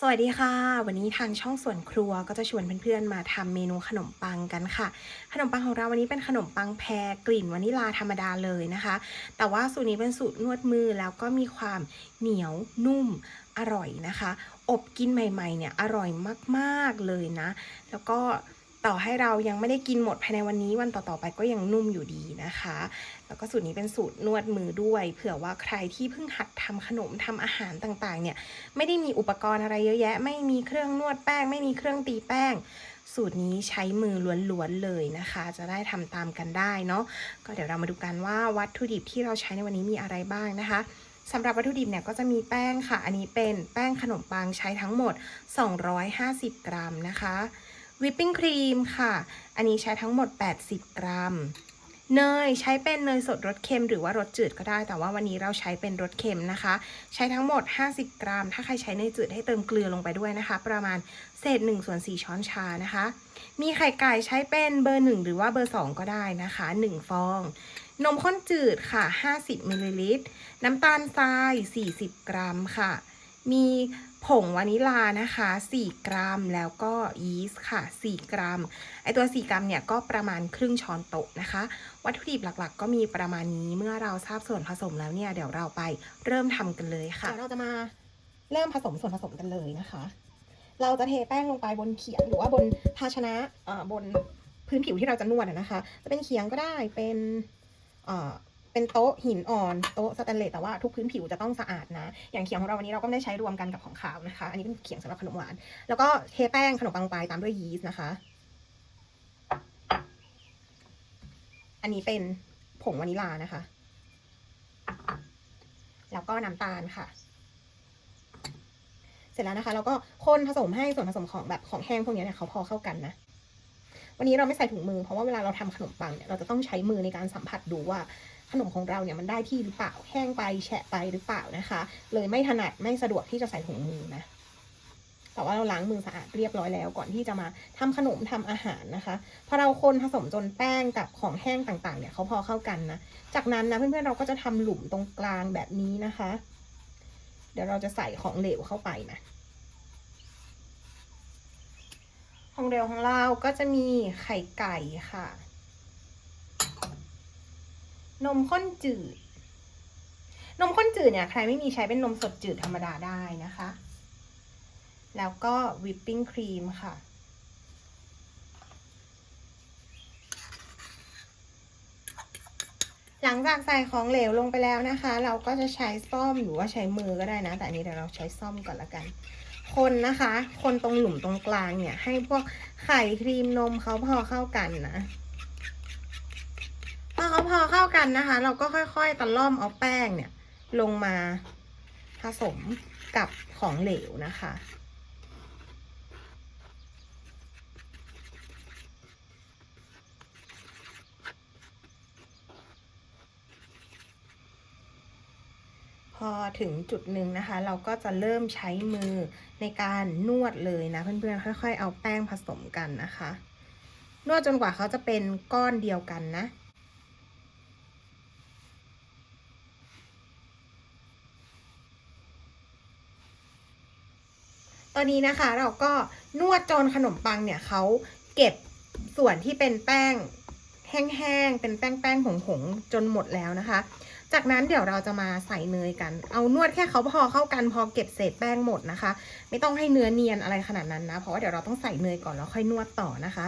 สวัสดีค่ะ วันนี้ทางช่องส่วนครัวก็จะชวนเพื่อนๆมาทำเมนูขนมปังกันค่ะ ขนมปังของเราวันนี้เป็นขนมปังแพรกลิ่นวานิลาธรรมดาเลยนะคะ แต่ว่าสูตรนี้เป็นสูตรนวดมือแล้วก็มีความเหนียวนุ่มอร่อยนะคะ อบกินใหม่ๆเนี่ยอร่อยมากๆเลยนะ แล้วก็ ต่อให้เรายังไม่ได้กินหมดภายในวันนี้วันต่อๆไปก็ยังนุ่มอยู่ดีนะคะ แล้วก็สูตรนี้เป็นสูตรนวดมือด้วย เผื่อว่าใครที่เพิ่งหัดทำขนมทำอาหารต่างๆ เนี่ยไม่ได้มีอุปกรณ์อะไรเยอะแยะ ไม่มีเครื่องนวดแป้ง ไม่มีเครื่องตีแป้ง สูตรนี้ใช้มือล้วนๆเลยนะคะ จะได้ทำตามกันได้เนาะก็เดี๋ยวเรามาดูกันว่าวัตถุดิบที่เราใช้ในวันนี้มีอะไรบ้างนะคะสำหรับวัตถุดิบเนี่ยก็จะมีแป้งค่ะ อันนี้เป็นแป้งขนมปังใช้ทั้งหมด 250 กรัมนะคะ วิปปิ้งครีมค่ะ อันนี้ใช้ทั้งหมด 80 กรัม เนยใช้เป็นเนยสดรสเค็มหรือว่ารสจืดก็ได้ แต่ว่าวันนี้เราใช้เป็นรสเค็มนะคะ ใช้ทั้งหมด 50 กรัม ถ้าใครใช้เนยจืดให้เติมเกลือลงไปด้วยนะคะ ประมาณเศษ1ส่วน4ช้อนชานะคะ มีไข่ไก่ใช้เป็นเบอร์ 1 หรือว่าเบอร์ 2 ก็ได้นะคะ 1 ฟองนมข้นจืดค่ะ 50มิลลิลิตร น้ำตาลทราย 40 กรัมค่ะ มี ผงวานิลานะคะ 4 กรัม แล้วก็ยีสต์ค่ะ 4 กรัม ไอตัว 4 กรัมเนี่ยก็ประมาณครึ่งช้อนโต๊ะนะคะ วัตถุดิบหลักๆ ก็มีประมาณนี้ เมื่อเราทราบส่วนผสมแล้วเนี่ย เดี๋ยวเราไปเริ่มทำกันเลยค่ะ เดี๋ยวเราจะมาเริ่มผสมส่วนผสมกันเลยนะคะ เราจะเทแป้งลงไปบนเขียงหรือว่าบนภาชนะเอ่อบนพื้นผิวที่เราจะนวดนะคะ จะเป็นเขียงก็ได้ เป็น เป็นโต๊ะหินอ่อนโต๊ะสแตนเลสแต่ว่าทุกพื้นผิวจะต้องสะอาดนะ อย่างเขียงของเราวันนี้เราก็ไม่ได้ใช้รวมกันกับของขาวนะคะ อันนี้เป็นเขียงสำหรับขนมหวาน แล้วก็เทแป้งขนมปังลงไปตามด้วยยีสต์นะคะ อันนี้เป็นผงวานิลานะคะ แล้วก็น้ำตาลค่ะเสร็จแล้วนะคะเราก็คนผสมให้ส่วนผสมของแบบของแห้งพวกนี้เนี่ยเขาพอเข้ากันนะ วันนี้เราไม่ใส่ถุงมือเพราะว่าเวลาเราทำขนมปังเนี่ยเราจะต้องใช้มือในการสัมผัสดูว่า นมของเราเนี่ยมันได้ที่หรือเปล่าแห้งไปแฉะไปหรือเปล่านะคะ เลยไม่ถนัดไม่สะดวกที่จะใส่ถุงมือนะแต่ว่าเราล้างมือสะอาดเรียบร้อยแล้วก่อนที่จะมาทำขนมทำอาหารนะคะพอเราคนผสมจนแป้งกับของแห้งต่างๆเนี่ยเขาพอเข้ากันนะ จากนั้นนะเพื่อนๆเราก็จะทำหลุมตรงกลางแบบนี้นะคะ เดี๋ยวเราจะใส่ของเหลวเข้าไปนะของเหลวของเราก็จะมีไข่ไก่ค่ะ นมข้นจืด นมข้นจืดเนี่ยใครไม่มีใช้เป็นนมสดจืดธรรมดาได้นะคะ แล้วก็วิปปิ้งครีมค่ะหลังจากใส่ของเหลวลงไปแล้วนะคะ เราก็จะใช้ซ่อมหรือว่าใช้มือก็ได้นะ แต่อันนี้เดี๋ยวเราใช้ซ่อมก่อนละกัน คนนะคะ คนตรงหลุมตรงกลางเนี่ย ให้พวกไข่ครีมนมเขาพอเข้ากันนะ เขาพอเข้ากันนะคะ เราก็ค่อยๆตะล่อมเอาแป้งเนี่ย ลงมาผสมกับของเหลวนะคะ พอถึงจุดหนึ่งนะคะ เราก็จะเริ่มใช้มือในการนวดเลยนะ เพื่อนๆค่อย ๆ เอาแป้งผสมกันนะคะ นวดจนกว่าเขาจะเป็นก้อนเดียวกันนะ ตอนนี้นะคะเราก็นวดจนขนมปังเนี่ยเขาเก็บส่วนที่เป็นแป้งแห้งๆ เป็นแป้งแป้งๆผงๆจนหมดแล้วนะคะ จากนั้นเดี๋ยวเราจะมาใส่เนยกัน เอานวดแค่เขาพอเข้ากันพอเก็บเศษแป้งหมดนะคะ ไม่ต้องให้เนื้อเนียนอะไรขนาดนั้นนะ เพราะว่าเดี๋ยวเราต้องใส่เนยก่อนแล้วค่อยนวดต่อนะคะ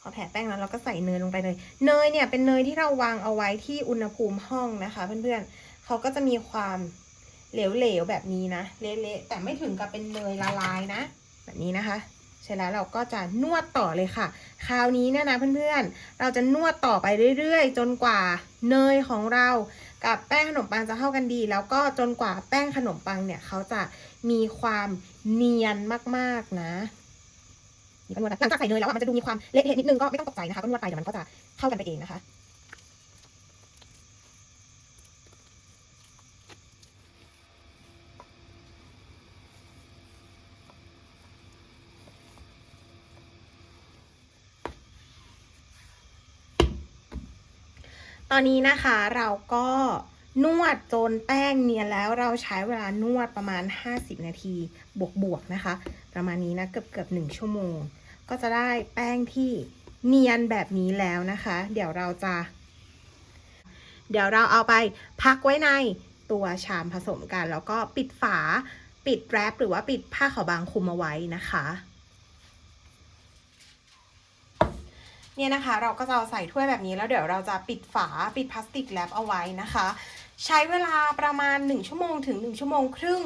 พอแผ่แป้งแล้วเราก็ใส่เนยลงไปเลย เนยเนี่ยเป็นเนยที่เราวางเอาไว้ที่อุณหภูมิห้องนะคะ เพื่อนๆเขาก็จะมีความ เหลวๆแบบนี้นะเละๆแต่ไม่ถึงกับเป็นเนยละลายนะ แบบนี้นะคะเสร็จแล้วเราก็จะนวดต่อเลยค่ะ คราวนี้เนี่ยนะเพื่อนๆ เราจะนวดต่อไปเรื่อยๆ จนกว่าเนยของเรากับแป้งขนมปังจะเข้ากันดี แล้วก็จนกว่าแป้งขนมปังเนี่ยเขาจะมีความเนียนมากๆนะนี่ก็นวดนะหลังจากใส่เนยแล้วอะมันจะดูมีความเละเทะนิดนึงก็ไม่ต้องตกใจนะคะก็นวดไปเดี๋ยวมันก็จะเข้ากันไปเองนะคะ ตอนนี้นะคะเราก็นวดจนแป้งเนียนแล้วเราใช้เวลานวดประมาณ 50 นาทีบวกๆนะคะ ประมาณนี้นะเกือบเกือบหนึ่งชั่วโมง ก็จะได้แป้งที่เนียนแบบนี้แล้วนะคะ เดี๋ยวเราจะ เดี๋ยวเราเอาไปพักไว้ในตัวชามผสมกัน แล้วก็ปิดฝาปิดแรปหรือว่าปิดผ้าขาวบางคุมเอาไว้นะคะ เนี่ยนะคะ เราก็จะเอาใส่ถ้วยแบบนี้แล้วเดี๋ยวเราจะปิดฝาปิดพลาสติกแรปเอาไว้นะคะ ใช้เวลาประมาณ 1 ชั่วโมงถึง 1 ชั่วโมงครึ่ง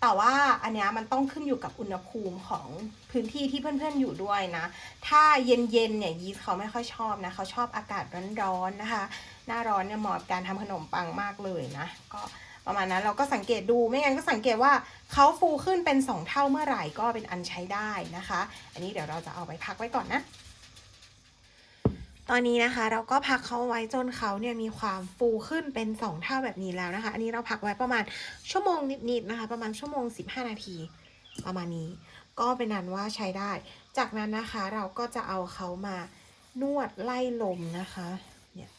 แต่ว่าอันนี้มันต้องขึ้นอยู่กับอุณหภูมิของพื้นที่ที่เพื่อนๆอยู่ด้วยนะ ถ้าเย็นๆเนี่ยยีสต์เขาไม่ค่อยชอบนะเขาชอบอากาศร้อนๆนะคะ หน้าร้อนเนี่ยเหมาะกับการทำขนมปังมากเลยนะ ก็ประมาณนั้นเราก็สังเกตดูไม่งั้นก็สังเกตว่าเขาฟูขึ้นเป็น 2 เท่าเมื่อไหร่ก็เป็นอันใช้ได้นะคะ อันนี้เดี๋ยวเราจะเอาไปพักไว้ก่อนนะ ตอนนี้นะคะเราก็พักเขาไว้จนเขาเนี่ยมีความฟูขึ้นเป็น 2 เท่าแบบนี้แล้วนะคะ อันนี้เราพักไว้ประมาณชั่วโมงนิดๆนะคะ ประมาณชั่วโมง 15 นาที ประมาณนี้ ก็เป็นนั้นว่าใช้ได้ จากนั้นนะคะเราก็จะเอาเขามานวดไล่ลมนะคะเนี่ย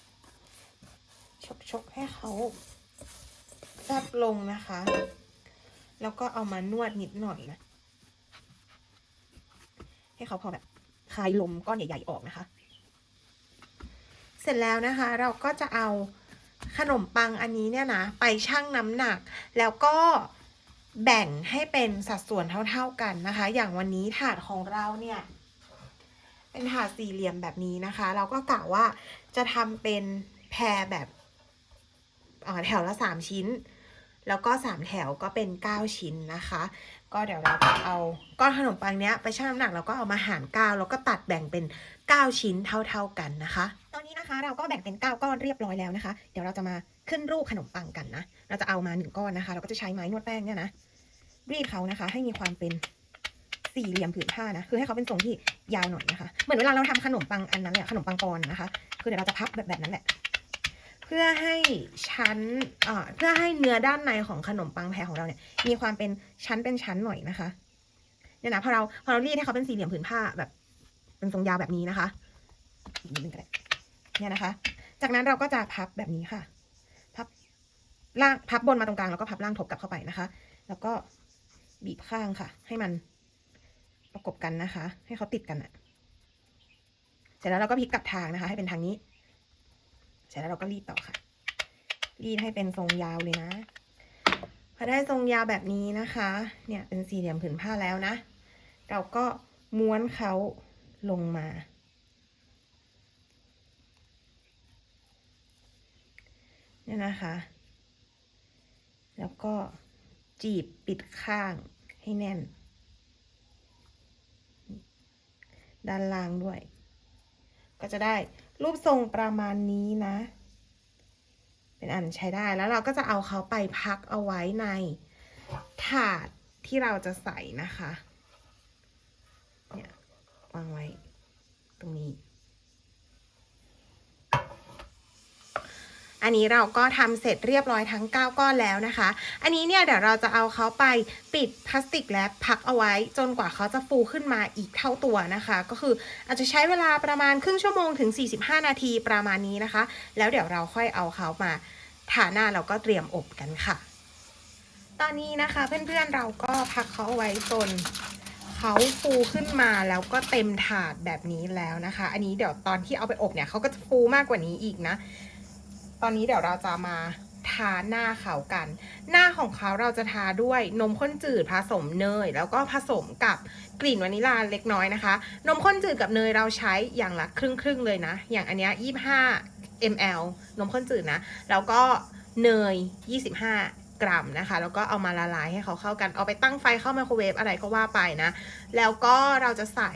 ชกๆให้เขาแฟบลงนะคะ แล้วก็เอามานวดนิดหน่อยนะ ให้เขาพอแบบคลายลมก้อนใหญ่ๆออกนะคะ เสร็จแล้วนะคะเราก็จะเอาขนมปังอันนี้เนี่ยนะไปชั่งน้ำหนัก แล้วก็แบ่งให้เป็นสัดส่วนเท่าๆกันนะคะ อย่างวันนี้ถาดของเราเนี่ย เป็นถาดสี่เหลี่ยมแบบนี้นะคะ เราก็กะว่าจะทำเป็นแพรแบบแถวละสามชิ้น แล้วก็สามแถวก็เป็นเก้าชิ้นนะคะ ก็เดี๋ยวเราจะเอาก้อนขนมปังเนี้ยไปชั่งน้ำหนักแล้วก็เอามาหารเก้าแล้วก็ตัดแบ่งเป็นเก้าชิ้นเท่า ๆกันนะคะ ตอนนี้นะคะเราก็แบ่งเป็นเก้าก้อนเรียบร้อยแล้วนะคะ เดี๋ยวเราจะมาขึ้นรูปขนมปังกันนะ เราจะเอามาหนึ่งก้อนนะคะ เราก็จะใช้ไม้นวดแป้งเนี่ยนะรีดเขานะคะ ให้มีความเป็นสี่เหลี่ยมผืนผ้านะ คือให้เขาเป็นทรงที่ยาวหน่อยนะคะ เหมือนเวลาเราทำขนมปังอันนั้นแหละขนมปังปอนนะคะ คือเดี๋ยวเราจะพับแบบแบบนั้นแหละ พื่อให้ชั้นเอ่อเพื่อให้เนื้อด้านในของขนมปังแพรของเราเนี่ย มีความเป็นชั้นเป็นชั้นหน่อยนะคะเนี่ยนะพอเราพอเรารีดให้เขาเป็นสี่เหลี่ยมผืนผ้าแบบ เป็นทรงยาวแบบนี้นะคะอีกนิดนึงก็ได้เนี่ยนะคะ จากนั้นเราก็จะพับแบบนี้ค่ะ พับล่างพับบนมาตรงกลางแล้วก็พับล่างทบกลับเข้าไปนะคะ แล้วก็บีบข้างค่ะ ให้มันประกบกันนะคะ ให้เขาติดกันอะเสร็จแล้วเราก็พลิกกลับทางนะคะ ให้เป็นทางนี้ เสร็จแล้วเราก็รีดต่อค่ะ รีดให้เป็นทรงยาวเลยนะ พอได้ทรงยาวแบบนี้นะคะ เนี่ยเป็นสี่เหลี่ยมผืนผ้าแล้วนะ เราก็ม้วนเขาลงมา เนี่ยนะคะ แล้วก็จีบปิดข้างให้แน่น ด้านล่างด้วย ก็จะได้รูปทรงประมาณนี้นะ เป็นอันใช้ได้แล้วเราก็จะเอาเขาไปพักเอาไว้ในถาดที่เราจะใส่นะคะเนี่ยวางไว้ตรงนี้ อันนี้เราก็ทำเสร็จเรียบร้อยทั้ง 9 ก้อนแล้วนะคะ อันนี้เนี่ยเดี๋ยวเราจะเอาเขาไปปิดพลาสติกแรปพักเอาไว้ จนกว่าเขาจะฟูขึ้นมาอีกเท่าตัวนะคะ ก็คืออาจจะใช้เวลาประมาณครึ่งชั่วโมงถึง 45 นาทีประมาณนี้นะคะ แล้วเดี๋ยวเราค่อยเอาเขามาทาหน้าแล้วก็เตรียมอบกันค่ะ ตอนนี้นะคะเพื่อนๆเราก็พักเขาเอาไว้จนเขาฟูขึ้นมาแล้วก็เต็มถาดแบบนี้แล้วนะคะ อันนี้เดี๋ยวตอนที่เอาไปอบเนี่ยเขาก็จะฟูมากกว่านี้อีกนะ ตอนนี้เดี๋ยวเราจะมาทาหน้าเขากัน หน้าของเขาเราจะทาด้วยนมข้นจืดผสมเนย แล้วก็ผสมกับกลิ่นวานิลาเล็กน้อยนะคะ นมข้นจืดกับเนยเราใช้อย่างละครึ่งครึ่งๆเลยนะ อย่างอันเนี้ย25 ml นมข้นจืดนะ แล้วก็เนย 25 กรัมนะคะ แล้วก็เอามาละลายให้เขาเข้ากัน เอาไปตั้งไฟเข้าไมโครเวฟอะไรก็ว่าไปนะ แล้วก็เราจะใส่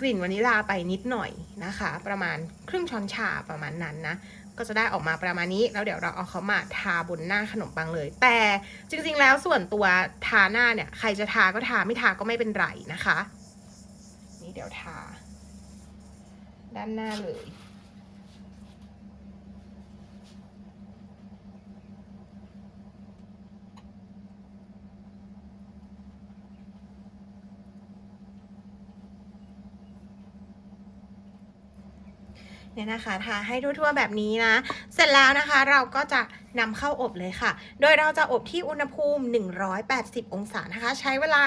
กลิ่นวานิลาไปนิดหน่อยนะคะ ประมาณครึ่งช้อนชาประมาณนั้นนะ ก็จะได้ออกมาประมาณนี้ แล้วเดี๋ยวเราเอาเขามาทาบนหน้าขนมปังเลย แต่จริงๆแล้วส่วนตัวทาหน้าเนี่ย ใครจะทาก็ทาไม่ทาก็ไม่เป็นไรนะคะ นี่เดี๋ยวทา ด้านหน้าเลย เนี่ยนะคะทาให้ทั่วๆแบบนี้นะ เสร็จแล้วนะคะเราก็จะนำเข้าอบเลยค่ะ โดยเราจะอบที่อุณหภูมิ 180 องศานะคะ ใช้เวลา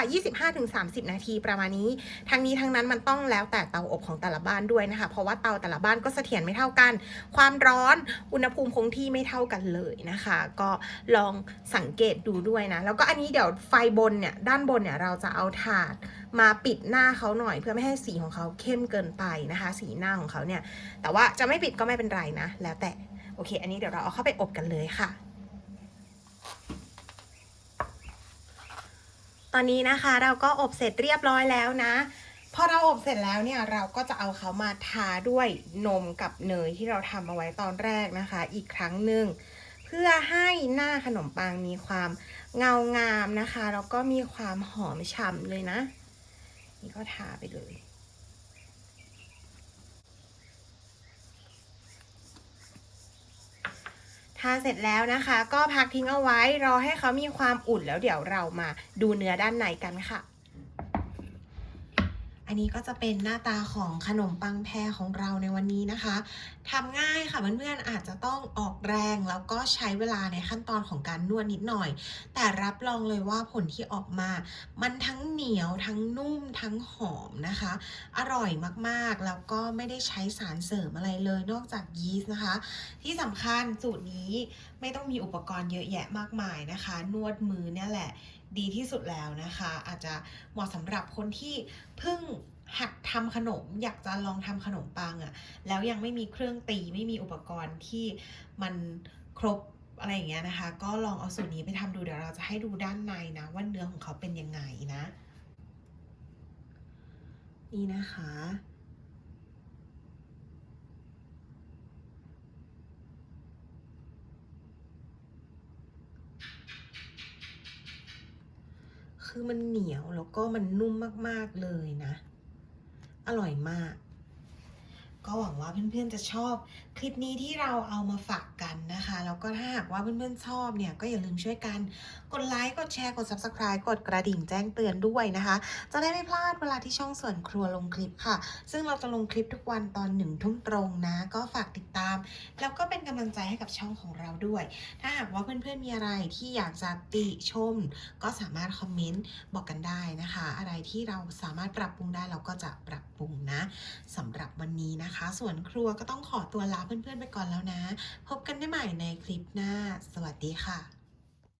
25-30 นาทีประมาณนี้ ทั้งนี้ทั้งนั้นมันต้องแล้วแต่เตาอบของแต่ละบ้านด้วยนะคะ เพราะว่าเตาแต่ละบ้านก็เสถียรไม่เท่ากัน ความร้อน อุณหภูมิคงที่ไม่เท่ากันเลยนะคะ ก็ลองสังเกตดูด้วยนะ แล้วก็อันนี้เดี๋ยวไฟบนเนี่ย ด้านบนเนี่ยเราจะเอาถาดมาปิดหน้าเขาหน่อยเพื่อไม่ให้สีของเขาเข้มเกินไปนะคะ สีหน้าของเขาเนี่ย แต่ว่าจะไม่ปิดก็ไม่เป็นไรนะ แล้วแต่ โอเค อันนี้เดี๋ยวเราเอาเข้าไปอบกันเลยค่ะ ตอนนี้นะคะเราก็อบเสร็จเรียบร้อยแล้วนะพอเราอบเสร็จแล้วเนี่ยเราก็จะเอาเขามาทาด้วยนมกับเนยที่เราทำเอาไว้ตอนแรกนะคะ อีกครั้งหนึ่งเพื่อให้หน้าขนมปังมีความเงางามนะคะแล้วก็มีความหอมฉ่ำเลยนะ นี่ก็ทาไปเลย ทาเสร็จแล้วนะคะ ก็พักทิ้งเอาไว้รอให้เขามีความอุ่นแล้วเดี๋ยวเรามาดูเนื้อด้านในกันค่ะ นนี้ก็จะเป็นหน้าตาของขนมปังแพรของเราในวันนี้นะคะทำง่ายค่ะเพื่อนๆอาจจะต้องออกแรงแล้วก็ใช้เวลาในขั้นตอนของการนวดนิดหน่อย แต่รับรองเลยว่าผลที่ออกมา มันทั้งเหนียวทั้งนุ่มทั้งหอมนะคะ อร่อยมากๆแล้วก็ไม่ได้ใช้สารเสริมอะไรเลยนอกจากยีสต์นะคะ ที่สำคัญสูตรนี้ไม่ต้องมีอุปกรณ์เยอะแยะมากมายนะคะ นวดมือเนี่ยแหละ ดีที่สุดแล้วนะคะ อาจจะเหมาะสำหรับคนที่เพิ่งหัดทำขนม อยากจะลองทำขนมปังอะ่ะแล้วยังไม่มีเครื่องตีไม่มีอุปกรณ์ที่มันครบอะไรอย่างเงี้ยนะคะ ก็ลองเอาสูตรนี้ไปทำดูเดี๋ยวเราจะให้ดูด้านในนะว่าเนื้อของเขาเป็นยังไงนะ นี่นะคะ คือมันเหนียวแล้วก็มันนุ่มมากๆเลยนะ อร่อยมาก ก็หวังว่าเพื่อนๆจะชอบ ลิปนี้ที่เราเอามาฝากกันนะคะ แล้วก็ถ้าหากว่าเพื่อนๆชอบเนี่ย ก็อย่าลืมช่วยกัน กดไลค์ กดแชร์ กด subscribe กดกระดิ่งแจ้งเตือนด้วยนะคะ จะได้ไม่พลาดเวลาที่ช่องส่วนครัวลงคลิปค่ะ ซึ่งเราจะลงคลิปทุกวันตอนหนึ่งทุ่มตรงนะ ก็ฝากติดตาม แล้วก็เป็นกำลังใจให้กับช่องของเราด้วย ถ้าหากว่าเพื่อนๆมีอะไรที่อยากจะติชม ก็สามารถคอมเมนต์บอกกันได้นะคะ อะไรที่เราสามารถปรับปรุงได้เราก็จะปรับปรุงนะสำหรับวันนี้นะคะ ส่วนครัวก็ต้องขอตัวลาเพเพื่อนๆไปก่อนแล้วนะ พบกันได้ใหม่ในคลิปหน้า สวัสดีค่ะ